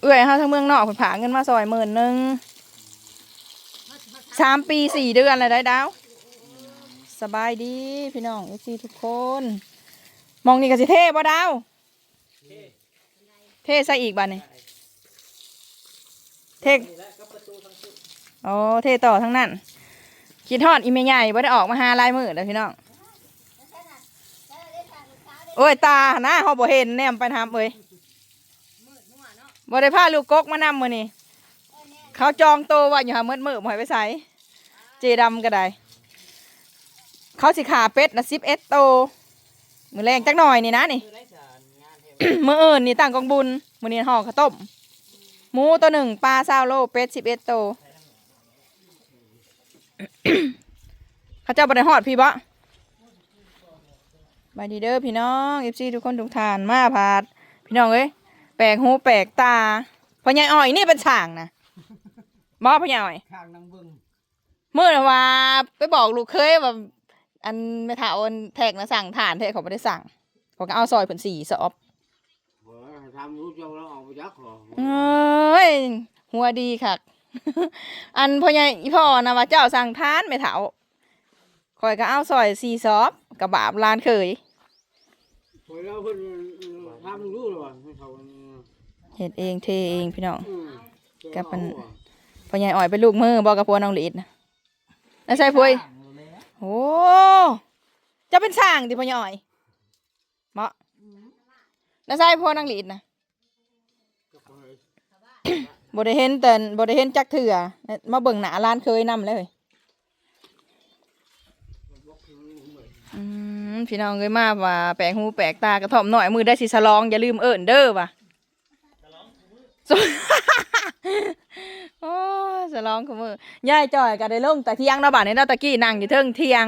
เอื้อยเฮาทั้งเมืองนอกเพิ่นผาเงินมาซอยหมื่นหนึ่งสามปีสี่เดือนเลยได้ดาว สบายดีพี่น้องเอซีทุกคน มองนี่ก็สิเท่บ่ดาว เท่ใส่อีกบ้านนี่เท่โอ้เท่ต่อทั้งนั้นคิดทอดอีเมใหญ่บ่ได้ออกมาหาลายมือแล้วพี่น้องโอ้ยตาหน้าเขาบ่เห็นแนมไปทำเอ้ย บ่ได้พาลูกกกมานำมื้อนี้เขาจองโตวไว่าอยู่หาเมื่อมือบ่ให้ไปใส่เจดำก็ได้ เขาสิขาเป็ดนะสิบเอ็ดโตมือแรงจักหน่อยนี่นะนี่ มืออื่นนี่ตั้งกองบุญมือนี้ห่อข้าวต้มหมูตัวหนึ่งปลาซาวโลเป็ดสิบเอ็ดโตเขาเจ้าบไดหอดพี่บะบายดีเด้อพี่น้องเอฟซีทุกคนทุกทานมาพาด พี่น้องเอ้ย แปลกหูแปลกตาพ่อใหญ่อ้อยนี่เป็นช่างนะบอพ่อใหญ่อ้อยข้างนางเบึงเมื่อว่าไปบอกลูกเคยว่าอันไม่ถาอันแทกนะสั่งฐานแทกเขาไม่ได้สั่งเขาก็เอาซอยผลสี่สอบเออทำรู้จักแล้วออกไปยักษ์เหรอเอ้ยหัวดีคักอันพ่อใหญ่อีพ่อนะว่าเจ้าสั่งทานไม่เถาคอยก็เอาซอยสี่สอบกับบาบลานเคยพอแล้วเพิ่นทำรู้หรอวะให้ เขาเห็ดเองเทเองพี่น้องอืมกับมันพ่อใหญ่อ่อยเป็นลูกมือบอกกับพัวน้องหลีดนะแล้วใช่พุยโอ้จะเป็นช่างดิพ่อใหญ่อ่อยเหมาะแล้วใช่พัวน้องหลีดนะบได้เห็นแต่บได้เห็นจักเถื่อมาเบิ่งหนาร้านเคยนำเลยอืมพี่น้องเคยมาว่าแปลกหูแปลกตากระถ่อมหน่อยมือได้สิสลองอย่าลืมเอิญเด้อว่ะสลอง โอ้ยสลองของมือยายจ่อยก็ได้ลงแต่เที่ยงเนาะบ้านนี้เนาะตะกี้นั่งอยู่เทิงเที่ยง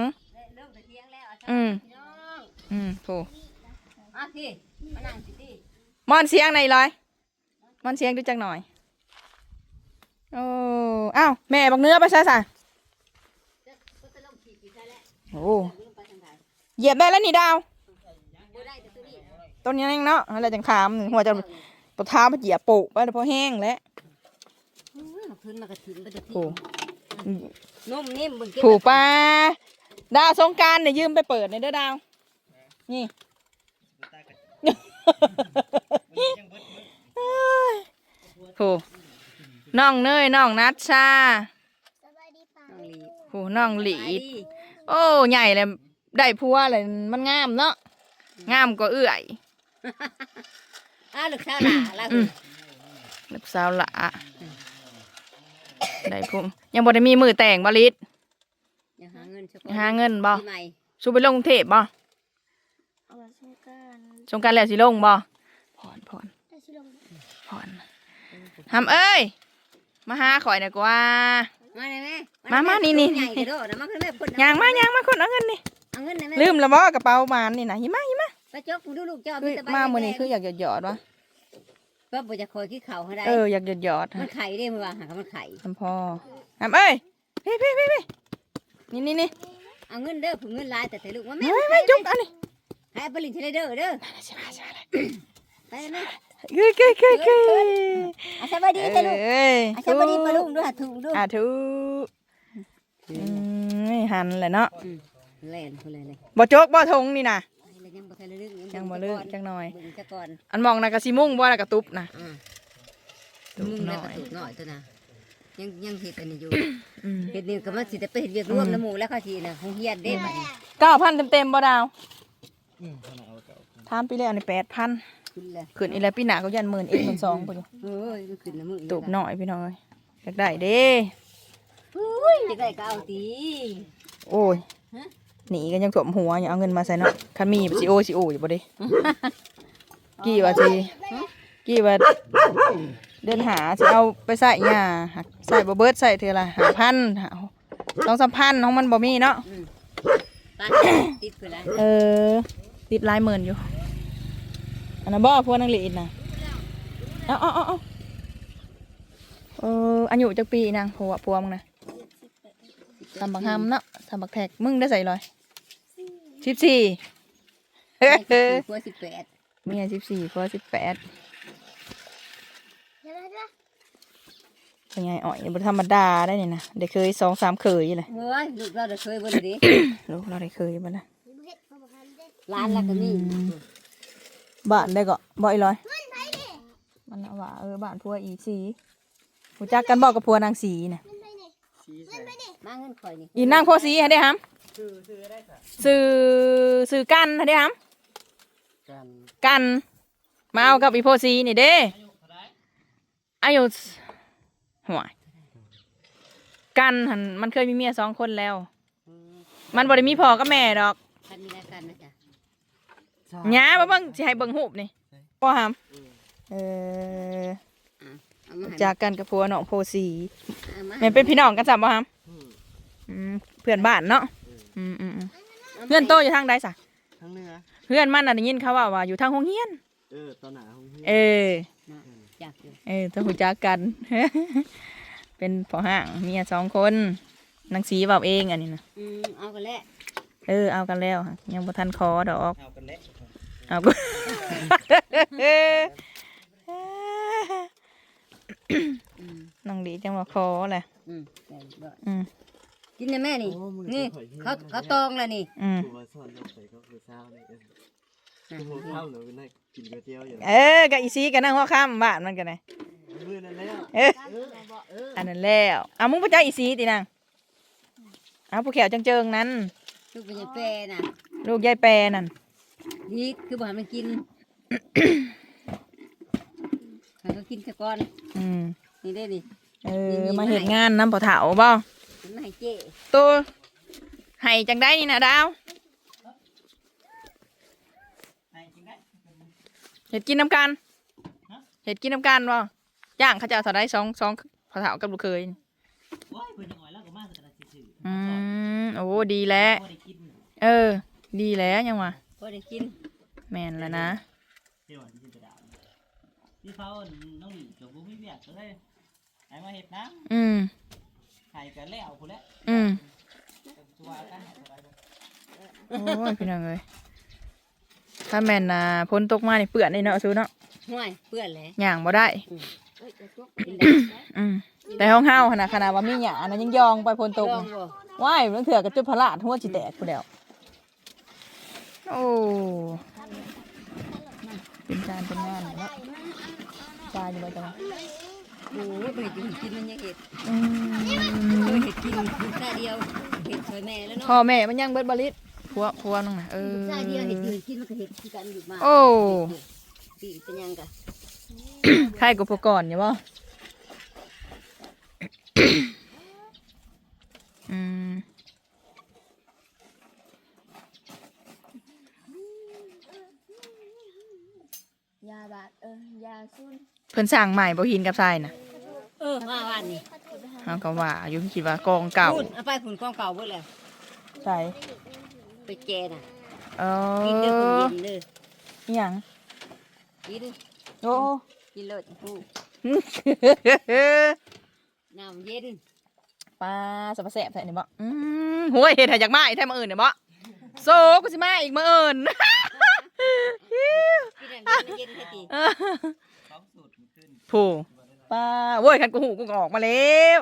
เริ่มไปเที่ยงแล้วอะอืม พี่น้องอืมถูกอะพี่มานั่งสิพี่มอนเสียงในร้อยมอนเสียงดูจักหน่อย โอ้อ้าวแม่บักเนื้อไปซะสะจะก็จะลงขี่กี่ใช่แล้วโอ้ลงไปทางไหนเหยียบได้แล้วนี่ดาวบ่ได้แต่ตัวนี้ต้นนี้เนาะอะไรจังขามนี่หัวจะ ปะเท้าไปเหยียบปุไปแล้วพอแห้งแล้วอื้อเอาพื้นมากระถิ่นไปเดี๋ยวโอ้พี่นุ่มนิ่มเบิ่งเก็บผูกปลาดาวสงกรารเนี่ยยืมไปเปิดในอยเด้อดาว นี่ผูน้องเนยน้องนัชชาน้องลีผูน้องหลีไปดดิโอ้ใหญ่เลยได้พัวเลยมันงามเนาะงามกว่าเอื้อย อ้าวลูกสาวหล่าล่ะอืมลูกสาวหละได้พุ่มยังบ่ได้มีมือแต่งบริษอย่าหาเงินเฉหาเงินบ่ปีใหม่สู้ไปลงกรุงเทพบ่เอามาสู้กันสงกรารแล้วสิลงบ่ผ่อนผ่อนได้ชิลงผ่อนทำเอ้ย มาหาข่อยหน่อยกว่า มาเลยแม่มามานี่นี่ ใหญ่กระโดดนะมาขึ้นแม่พ่นยางมายางมาคนเอาเงินนี่เอาเงินนะแม่ลืมแล้วบ่กระเป๋ามานนี่นะหิมะหิมะ ไปจกดูลูกเจ้าคือแต่ใบมามื้อนี้แดงคืออยากหยอดๆวะก็บ่จะคอยขี้เข่าให้ได้เอออยากหยอดๆมัฮะนไข่ได้มื้อว่าหามันไข่ทำพ่อทำเอ้ยพี่พี่พี่พี่นี่นี่นี่เอาเงินเด้อผมเงินหลายแต่แต่ลูกว่าแม่ไม่ไม่จุกอันนี้ให้เอาไปลินเทเลเด้อเด้อใช่ไหมใช่ไหมไปเลยแม่เฮ้ยเฮ้ยเฮ้ยเฮ้ยอาสวัสดีจ้ะลูกเอ้ยอาสวัสดีปะลุงด้วยหาถูกด้วยอะทุอืมไม่หันแหละเนาะเล่นคนเลยเลยบ่โจกบ่ทงนี่นะ ยังบ่ทันได้ลึกยังบ่ลึกจังหน่อยเบิ่งซะก่อนอันมองนะกะสิมุ่งบ่นะกะตุบนะ อ่าตุบมึงหแล้น่วอก็ยถูกหน่อยตัวน่ะยังยังเฮ็ดอันนี้อยู่ อืม เฮ็ดนี่ก็มาสิแต่ไปเฮ็ดเวียกร่วมน้ำหมู่แล้วเขาสิน่ะคงเฮียนเด้บัดนี้เก้าพันเต็มๆบ่ดาวทามปีแล้วนี่แปดพันขึ้นแล้วขึ้นอีแล้วปีหน้าก็ยันหมื่นเอ็ดหมื่นสองไปอยู่เอ้ยมันขึ้นน้ำมือตูบหน่อยพี่น้อยอยากได้เด้ อุ้ยจะได้ก็เอาติโอ้ย หนีกันยังถ่วมหัวอย่าเอาเงินมาใส่เนาะคันมีสิโอสิโออยู่บ่เด้กี่ว่าสิกี่ว่าเดินหาสิเอาไปใส่หญ้าหักใส่บ่เบิดใส่เท่าละหาพันหาสองสามพันของมันบ่มีเนาะปานติดขึ้นแล้วเออติดหลายหมื่นอยู่อันนั้นบ่พวกนังหลีดนะเอาเอาเอาเอาเอออายุจักปีนางผัวผัวมึงนะทำบักฮำเนาะทำบักแท็กมึงได้ใส่ลอย สิบสี่กลัวสิบแปดเมียสิบสี่พ่อสิบแปดเป็นไงอ่อยบธรรมดาได้เนี่ยนะเด็กเคยสองสามเคยอย่เลยเฮ้ยลูกเราเด็กเคยบ่ได้ลูกเราเด็กเคยบ่นะร้านละก็มีบ้านได้ก็บ่อยลอยมันว่าเออบ้านพัวอีสีหูจักกันบอกกับพัวนางสีน่ะมาเงินข่อยนี่อีนางพัวสีได้ฮัม ซื้อซื้อกันให้ได้ฮัมกันกัน มาเอากับอีโพสีนี่เด้อายุห่วยกันหันมันเคยมีเมียสองคนแล้ว มันบ่ได้มีพ่อกับแม่ดอกคันมีรายการนะจ๊ะหย้าบ่เบิ่งสิให้เบิ่งรูปนี่บ่หามเออเอามาให้จากกันกับผัวน้องโพสีเอามาแม่นเป็นพี่น้องกันจับบ่หามอืมเพื่อนบ้านเนาะ อืมอืมอืมเพื่อนโตอยู่ทางใดซะทั้งเนื้อเพื่อนมันน่ะได้ยินเขาว่าว่าอยู่ทางโรงเรียน เออตอนหนาของพี่เออ อยากอยู่เออต้องหูจักกัน เป็นพ่อห้างเมียสองคนนางสีเว้าเองอันนี้นะอืมเอากันแล้วเออเอากันแล้วค่ะยังบ่ทันคอดอกเอากันแล้วเอากูอืมน้องดีจังว่าคอแหละอืมได้บ่อืม กินนะแม่นี่ นี่เขาเขาตองแล้วนี่อืมตัวสอนเราไปก็คือเศร้าเลยเออคือข้าวหรือนั่งกินก๋วยเตี๋ยวอยู่เออกับอีซีกันนั่งหัวค่ำบ้านมันกันไงมือนั่นแล้วเอออันนั้นแล้วเอามึงไปจ้าอีซีตินางเอาผู้แขวจังเจิงๆนั้นลูกเป็นยังแปรน่ะลูกยายแปรนั่นนี่คือบ่ให้มันกินให้เขากินซะก่อนอืมนี่ได้นี่เออมาเห็นงานน้ำปะเถาบ่มั นไม่ให้เจ๊ตัวให้จังได้นี่นะดาวเห็ดกินน้ำกันเห็ดกินน้ำกันบ่ย่างเขาจะเอาเท่าได้สองสองปะเถากับลูกเคยว้ายเพิ่นยังอ่อยแล้วก็มาแต่ละซื่อๆอืมโอ้ดีแล้วบ่ได้กินเออ ดีแล้วยังวะพอได้กินแม่นแล้วนะเดี๋ยวที่จะด่าที่เขาน้องหลีกับบ่มีเวียกก็เลยให้มาเฮ็ดน้อืมำ ให้กันแล้วพุ่นแหละอืมตัวกันให้อะไรบ่โอ้ยพี่น้องเอ้ยถ้าแม่นนะพ้นตกมานี่เปื้อนนี่เนาะซูเนาะห่วยเปื้อนเลยย่างบ่ได้กินได้ อืมแต่ห้องเฮาขนาดขนาดว่ามีหยานะยังยองไปพ้นตกลองนะบ่ว้ายมันเถื่อกับจุดพลาดหัวจิแตกกูแล้วโอ้เป็นการเป็นงานเนาะตายอยู่บ่จังหวะ โอ้ยไปกินกินมันยังเห็ดอืมเคยเห็ดกินกินแค่เดียวเห็ดเคยแม่แล้วเนาะพ่อแม่มันยังเบิดบริษผัวผัวนึงน่ะเออแค่เดียวเห็ดกินกินมันก็เห็ดคือกันอยู่มาโอ้ปีเป็นยังกะใครกับพวกก่อนอยู่บ่อืมยาบาดเออยาซุน เพิ่นสร้างใหม่บ่หินกับทรายน่ะเออมาวันนี้เฮาก็ว่าอยู่คิดว่ากองเก่าพูดเอาไปฝุ่นกองเก่าเบิดแล้วใช่ไปแกน่ะเอกินเด้อคุณอเย็นเด้ออิหยังกินโอ้กินเลิศผู้น้ำเย็นปลาสับปะแสบใส่นี่บ่อืมโหยเฮ็ดให้อยากมาอีกแท้มื้ออื่นเนี่ยบ่โซกูสิมาอีกมื้ออื่นกินน้ำเย็นเย็นแค่ตีสองสูตร มันขึ้นผู้ปลาโว้ยคันกูหูกูก็ออกมาแล้ว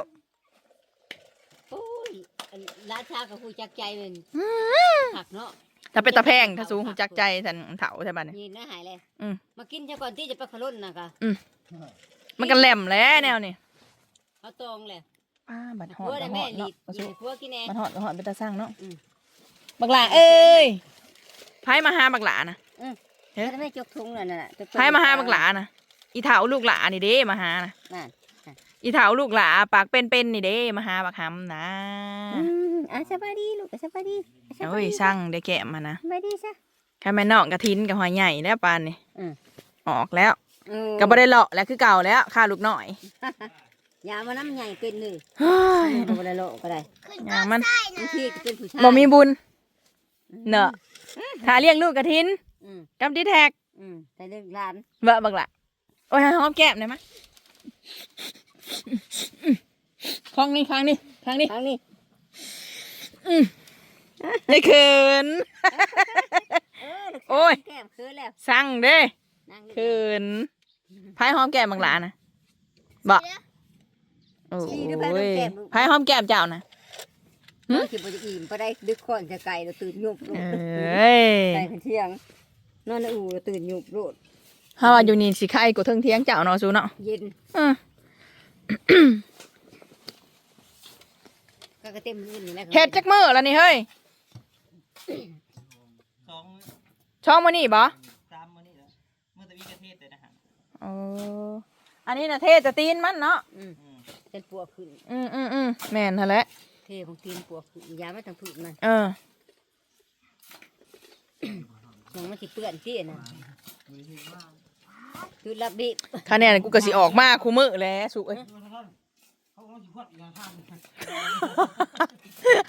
โอ้ยอันราชากับผู้จักใจมันผักเนาะถ้าเป็นตะแพงถ้าสูงหูจักใจทันเถาใช่ป่ะเนี่ยนี่น่าหายเลยอืมมากินซะก่อนที่จะไปขลุ่นนะกะมันก็แหลมแล้วแนวนี่เขาตองเลยป้าบัดหพัอวดได้บัดหแม่อดลีเนาะดบัดยิสุงพัวกินแน่บัดหอดบัดหอดเป็นตาสร้างเนาะอืมบักหลาเอ้ยไผมาหาบักหลานะเอ๊ะได้แม่จกทุงนั่นน่ะจกทุงไผมาหาบักหลานะ อีเถาลูกหลานี่เด้มาหานะนั่นอีเถาลูกหลาปากเป็นๆนี่เด้มาหาบักหำนะอืมอะสบายดีลูกสบายดีสบาโอ้ยดีสร้างได้แกะมานะสบายดีซะแค่แม่นอกกระทินกับหอยใหญ่แล้วปานนี่อืมออกแล้วเออก็บ่ได้เลาะแล้วคือเก่าแล้วค่าลูกหน่อยอย่ามาน้ำใหญ่เป็นเลยเฮ้ยบ่ได้โลก็ได้อย่างมันบางทีก็เป็นผู้ชายบ่มีบุญเนอะถ้าเลี้ยงลูกกระทินอืมกับที่แท็กอืมแต่เรื่องหลานเบอะบักละ โอ้ยหอมแก้มได้ไหมยครั้งนี้ครั้งนี้ครั้งนี้ทางนี้ได้เขินโอ้ยแก้มคืนแล้วสั่งเด้นั่งเขินพายหอมแก้มบักหลานะบอกโอ้ชี้หรือแพ้น้ำยหอมแก้มเจ้านะหึนอนสิบ่จะอิ่มบ่ได้ดึกข้อนจะไก่เราตื่นยุบโลเอด้ยไก่เที่ยง นอนอู่เราตื่นยุบโลด ฮาว่าอยู่นี่สิไข่กูเทิงเที่ยงเจ้าเนาะสูเนาะเย็นอือก็กระเต็มมื้อนี่แหละเฮ็ดจักมื้อแล้วนี่เฮ้ยสองมื้อช่องมื้อนี้บ่สามมื้อนี่แล้วมื้อตะวีกระเทศเลยนะฮะโอ้อันนี้น่ะเทจะตีนมันเนาะอืมอืมเป็นปัวขึ้นอืมอืมอืมแม่นหั่นแหละเทของตีนปัวขึ้นยาไม่ต้องพึ่งมันเออยังมันสิเปื้อนที่น่ะ คือรับดิบคะแนนกูก็สิออกมาคู่มื้อแหล้วสุเอ้ยเขาเขาสิพอดอีกทาง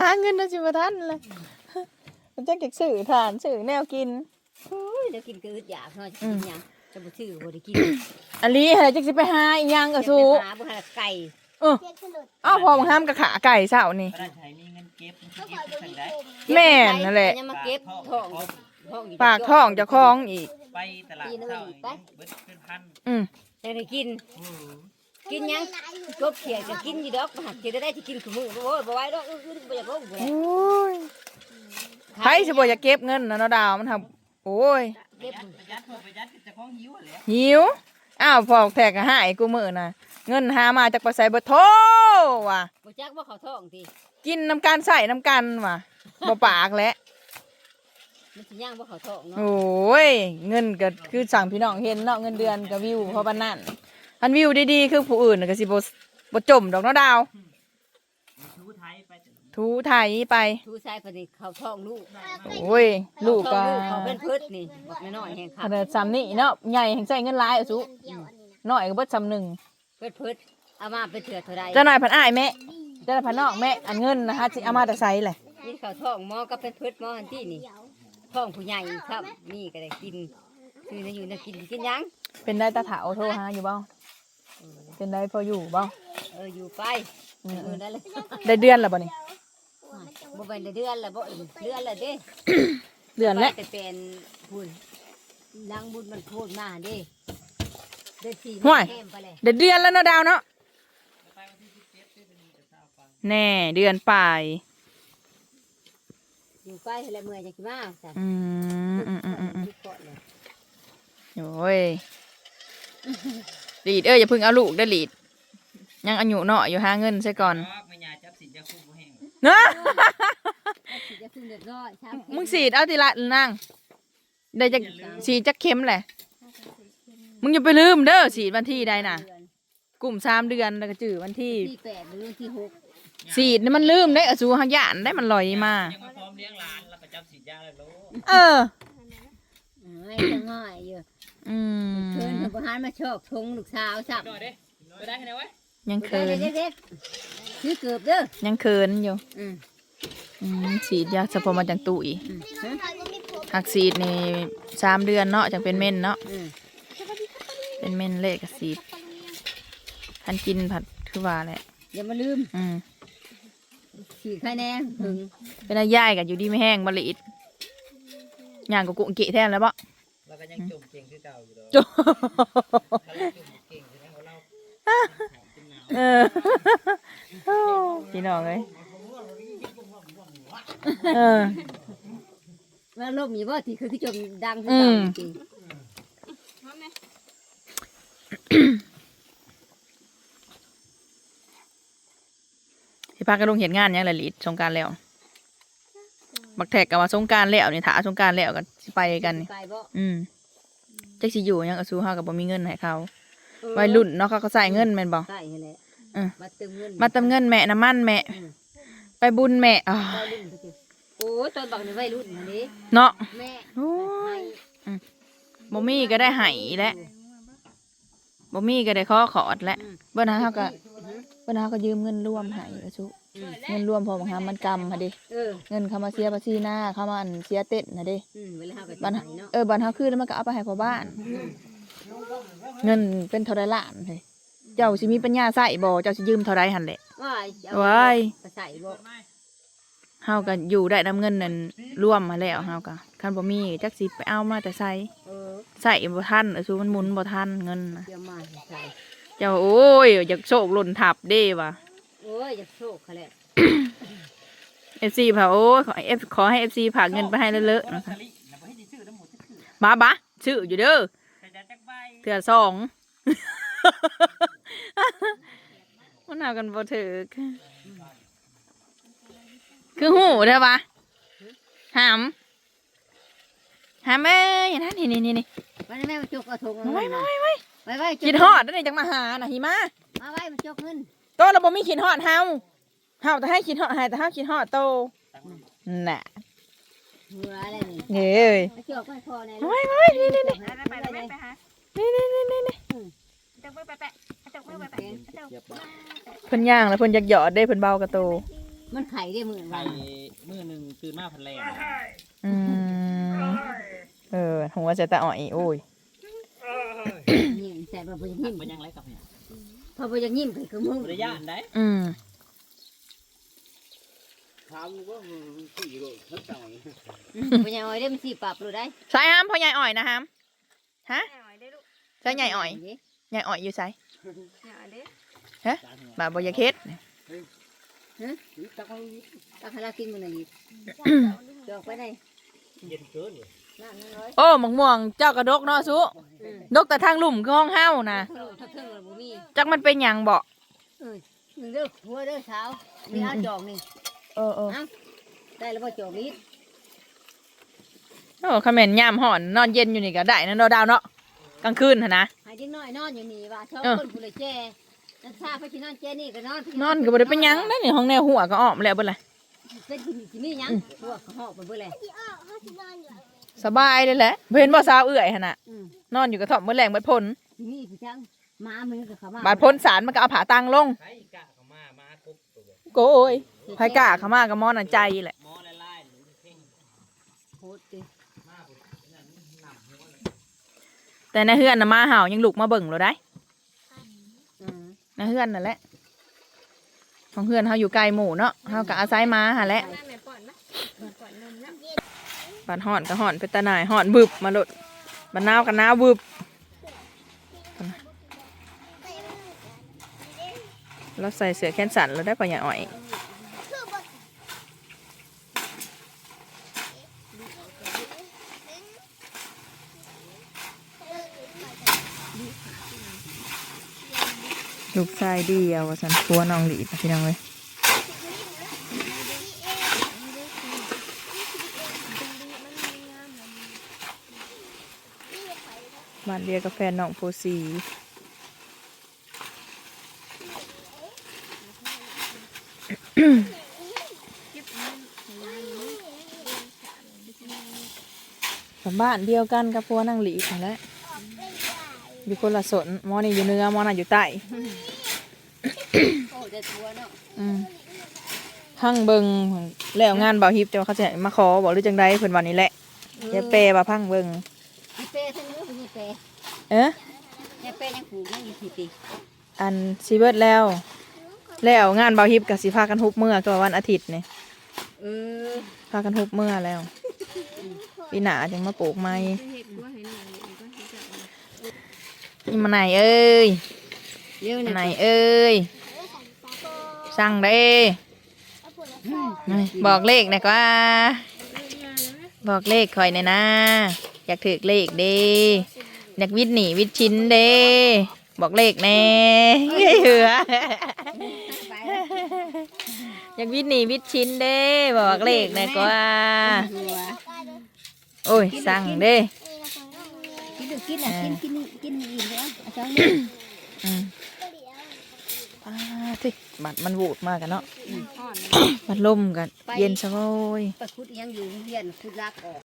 หาเงินน่ะสิบ่ทันเลยมันจักจักซื้อทานซื้อแนวกิน โอ้ยแล้วกินก็อึดอยากเนาะจะกินหยังจะบ่ซื้อบ่ได้กินอันนี้ให้จักสิไปหาอีหยังก็สู้จะไปหาบ่หาไก่เอออ้าวพอบังห้ามกับขาไก่เช้านี่ก็ได้ใช้มีเงินเก็บเงินเก็บใส่ได้แม่นนั่นแหละ ยังมาเก็บท้องท้องอยู่ ปากท้องเจะคล้าของอีก ไปตลาดเช้าเบิดเป็นพันอืมยังได้กินกินหยังกบเขียดก็กินอยู่ดอกหักสิได้ได้ที่กินคือมื้อโอ้ยบ่ไหวดอกอื้อๆบ่อยากลงบ่โอได้้ยไผสิบ่อยากเก็บเงินนะเนาะดาวมันทำโอ้ย ประหยัดประหยัดเพื่อประหยัดจะของหิวแหละหิว อ้าวพอกแทกก็หายกูมื้อน่ะ เงินหามาจากปลาใสบ่โทว่ะ บ่จักว่าเขาท้องติกินน้ำกันใส่น้ำกันว่ะบ่ปากแหล้ว มันสิย่างว่าเขาท้องเนาะโอ้ยเงินก็คือสั่งพี่น้องเห็นเนาะเงินเดือนก็วิวเพราะปานนั้นอันวิวดีๆคือผู้อื่นน่ะก็สิบ่บ่จมดอกเนาะดาว ทูไทยไปแต่ทูไถไป ทูชายคนนี้เขาท้องลูกโอ้ยลูกก็ท้องเขาเป็นพืชนี่บอกน้อยๆแห่งขค่ะนาดซ้ำนี่เนาะใหญ่แห่งใส่เงินหลายอะสุน้อยก็เบิดซ้ำหนึ่งเป็นพืชเอามาเป็นเถื่อเท่าไรเจ้านายพันอ้ายแม่เจ้านายพันนอกแม่อันเงินนะฮะสิเอามาแต่ใส่แหละนี่เขาท้องหมอก็เป็นพืชหมออันที่นี่ ท้องผู้ใหญ่ครับนี่ก็ได้กินคือนะอยู่นะกินกินหยังเป็นได้ตาถาวโทรหาอยู่บ่เป็นได้พออยู่บ่เอออยู่ไปอืมเออนั่นเลยได้เดือนแล้วบ่นี่บ่เป็นเดือนละบ่เดือนละเด้เดือนแล้วไปแต่เป็นบุญล้างบุญมันโพดมาเด้เดือนสี่ห่วยแห้มไปเลยได้เดือนแล้วเนาะดาวเนาะแน่เดือนปลาย อยู่ไปแล้วเมื่อยจะกินมาจ้ะอืมอืมอืมอืมอืมที่เกาะเลยโอ้ยหลีดเอ้ยอย่าเพิ่งเอาลูกได้อหลีด ยังอายุเนาะอยู่หาเงินใช่ก่อนไม่ยาจับสินจะคู่บ่แห้งเนาะสิจะขึ้นเดือดร้อนชามึงสีดเอาทีละนั่งได้จะสีดจักเข็มแหละมึงอย่าไปลืมเด้อสีดวันที่ใดน่ะเดือนกลุ่มสามเดือนแล้วก็จื่อวันที่ที่แปดหรือวันที่หก สีดนี่มันลืมได้อสูหักยานได้มันลอยมา ยังมาพร้อมเลี้ยงหลานแล้วก็จับสินยาแล้วโลเออไม่จะง่ายอยู่อืมเชิญทหารมาโชคทงลูกสาวสับหน่อยเด้ไปได้แค่ไหนวะยังเคินเด็กเด็กๆซื้อเกือบเด้อยังเคินอยู่อืมอืมสีดยาสะพอมาจากตุยอืมฮะหักสีดนี่สามเดือนเนาะจังเป็นเม่นเนาะอืมเป็นเม่นเลขกับสีดทันกินผัดคือว่าแหละอย่ามาลืมอืม ขี่ไข่แน่ถึงเป็นอาย่ายกับอยู่ดีไม่แห้งบริอิดย่างกับกุ้งเกะแทนแล้วบ่แล้วก็ยังจมเก่งคือเก่าอยู่ดอกโจ้ถ้าเราจมเก่งแสดงว่าเราเออโอ้พี่น้องเลยเออว่าลมมีบ่ที่คือที่จมดังคืออืเก่ามจริง พี่พากันลงเห็นงานหยังละลิดสงกรารแล้ว บักแท็กกับว่าสงกรารแล้วนี่ถาสงกรารแล้วกันสิไปกันนี่ไปบ่อืมจักสิอยู่หยังก็สู้เฮากับบ่มีเงินให้เขาเออวัยรุ่นเนาะเขาก็ใส่เงินแม่นบ่ใช่นั่นแหละเออมาเติมเงินมาเติมเงินแม่น้ำมันแม่อืมไปบุญแม่อ่าวัยรุ่นไปสิโอ้ยตอนบักนี่วัยรุ่นอันนี้เนาะแม่โอ้ยให้บ่มีก็ได้ให้แหละบ่มีก็ได้ขอขอดแหละอืมเบิ่นหาเฮาก็ อือฮึเบิ่นหาก็ยืมเงินร่วมให้อะสุอืมเงินร่วมพอบางหามันกำหาดิเออเงินเขามาเสียภาษีหน้าเขามาอันเสียเต้นนะเดิอืมเวลาเฮาก็บ้านสิให้เนาะเออบ้านเฮาคือแล้วมันก็เอาไปให้พ่อบ้าน เงินเป็นเท่าไรล้านเฮ้ยเจ้าสิมีปัญญาใส่บ่เจ้าสิยืมเท่าไรหั่นแหละว้ายเอาว้ายไปใส่บ่เฮาก็อยู่ได้นํเงินนั่นร่วมมาแล้วเฮาก็คันบ่มีจักสิไปเอามาแต่ใส่เออใส่บ่ทันเออสูมันหมุนบ่ทันเงินน่ะเดี๋ยวมาใส่ เจ้าโอ้ยอยากโชคหล่นทับเด้ว่ะโอ้ยอยากโชคเขาแหละเอฟซีผ่าโอ้ยขอเอฟขอให้เอฟซีผ่ากเงินไปให้เลอะๆลอนะตเตอคะรี่นะบ่ให้สิซื้อทั้งหมดจะคือบ้าบะชื่ออยู่เด้อแต่จะจักใบเถื่อสองมันเอากันบ่ถือคือหูเด้อปะหามหามเอ้ยนั่นนี่นี่นี่นี่วันนี้แม่มาจกเอาถุงไว้ไว้ไว้ ไว้ไว้จกคิดฮอดนั่นนี่จังมาหาน่ะหิมะมาไว้มาจกเงินโตเราบ่มีคิดฮอดเฮาเฮาแต่ให้คิดฮอดให้แต่เฮาคิดฮอดโตน่ะหัวอะไรนี่เฮ้ยมาจกไม่พอในไว้ไว้นี่นี่นี่ไปเลยไปหานี่นี่นี่นี่นี่จกไปแปะจกไปแปะเหยียบบ่เพิ่นย่างแล้วเพิ่นอยากหยอดได้เพิ่นเบากระโต มันไข่ได้มือไปวันมื้อหนึงตื่นมาพันแรงอืมเออหัวจะตาอ่อยโอ้ย ยิ้มแต่บ่บ่ยิ้มบ่ยังไรกับเนี่ยพอบ่ยังยิ้มคือมึงบ่ได้ย่านได้อืมถามว่ามึงสี่โลทั้งสองบ่ยังอ้อยได้มันสิปรับรู้ได้ใส่ห้ามพ่อใหญ่อ่อยนะฮามฮะใส่ใหญ่อ่อยใหญ่อ่อยอยู่ใส่ฮะบาบ่อยากเฮ็ดตักเอาตักให้เรากินมื้อนี้จกไปได้เย็นเกินเลยน้ำน้อย โอ้หมกม่วงเจ้ากระดกเนาะสุดกแต่ทางลุ่มคือห้องเฮานะถ้าถ้าเครื่องบ่มีจักมันเป็นหยังบ่หนึ่งเด้อหัวเด้อเช้านี่เอาจอกนี่เออเออได้แล้วบ่จอกนี้โอ้คอมเมนต์ยามห่อนนอนเย็นอยู่นี่ก็ได้นะเนาะดาวเนาะกลางคืนหั่นนะให้เด็กน้อยนอนอยู่นี่ว่าชอบเออคนผู้เลยแจ้นั่นซาไปที่นอนแจ้นี่ก็นอนนอนก็บ่ได้เป็นหยังได้นี่ห้องแนวหัวก็อ้อมแล้วเบิดเลยเป็นที่ที่มีหยังพวกเขาหอกไปเบิ่เลย สบายเลยแหละบ่เห็นบ่สาวเอื้อยหั่นน่ะอืมนอนอยู่กระท่อมมื้อแรงเบิดพ้นที่มีพี่จังมามือกับเขามาบาดพ้นสารมันก็เอาผาตังลงใครกะเข้ามา มาครบตัวโกยไผกล้าเข้ามาก็มอน่ะใจแหละ หมอหลายๆหนูเพ่งโคตรดิมาพุ่นนั่นนำหัวเลยแต่ในเฮือนน่ะมาเห่ายังลุกมาเบิ่งเราได้อืมในเฮือนนั่นแหละ ของเฮือนเฮาอยู่ไกลหมู่เนาะเฮาก็อาศัยมาหาแหละ บานห่อนก็ห่อนเปตาหน่ายห่อนบึบมาลดบานนาวก็หนาวบึบเราใส่เสื้อแขนสันเราได้ปะอย่าอ่อยลูกชายเดียวว่าสันพัวน้องหลีดนะพี่น้องเลยานเรียกกาแฟนน้องโพสีกับบ้านเดียวกันกับพัวนางหลีดนั่นแหละอยู่คนละสนมอนี่อยู่เนื้อมอน่ะอยู่ใต้โอ้าะอืมพังเบิงแล้วงานเบาฮิปจะว่าเขาจะให้มาขอบอกหรือจังใดเพิ่อนวันนี้แหละอย่าเปว่าพังเบิง มีเป้ทั้งนู้นมีเป้ เอ๊ะเนี่ยเป้ยังผูกยังอยู่ที่ตีอันซีเบิร์ดแล้ว แล้วงานเบาฮิปกับสิพากันฮุบเมื่อก็วันอาทิตย์นี่เออพากันฮุบเมื่อแล้วปีหน้าจังมาปลูกไม้นี่มาไหนเอ้ยเดี๋ยวมาเนี่ยไหนเอ้ยสั่งเด้นี่บอกเลขหน่อยกว่า บอกเลขคอยหน่อยนะ อยากถือเลขเด้ อยากวิทย์หนีวิทย์ชิ้นเด้บอกเลขแน่เหือไปอยากวิทย์หนีวิทย์ชิ้นเด้บอกเลขหน่อยกว่าหัวโอ้ยสั่งเด้กินดูกินอะกินกินกินอิ่มแล้วเอาจ้องนี่อืมป้าที่บัดมันวูดมากกันเนาะบัดลมกัน เย็นสะโอยไปคุดยังอยู่เรียนคุดรักออก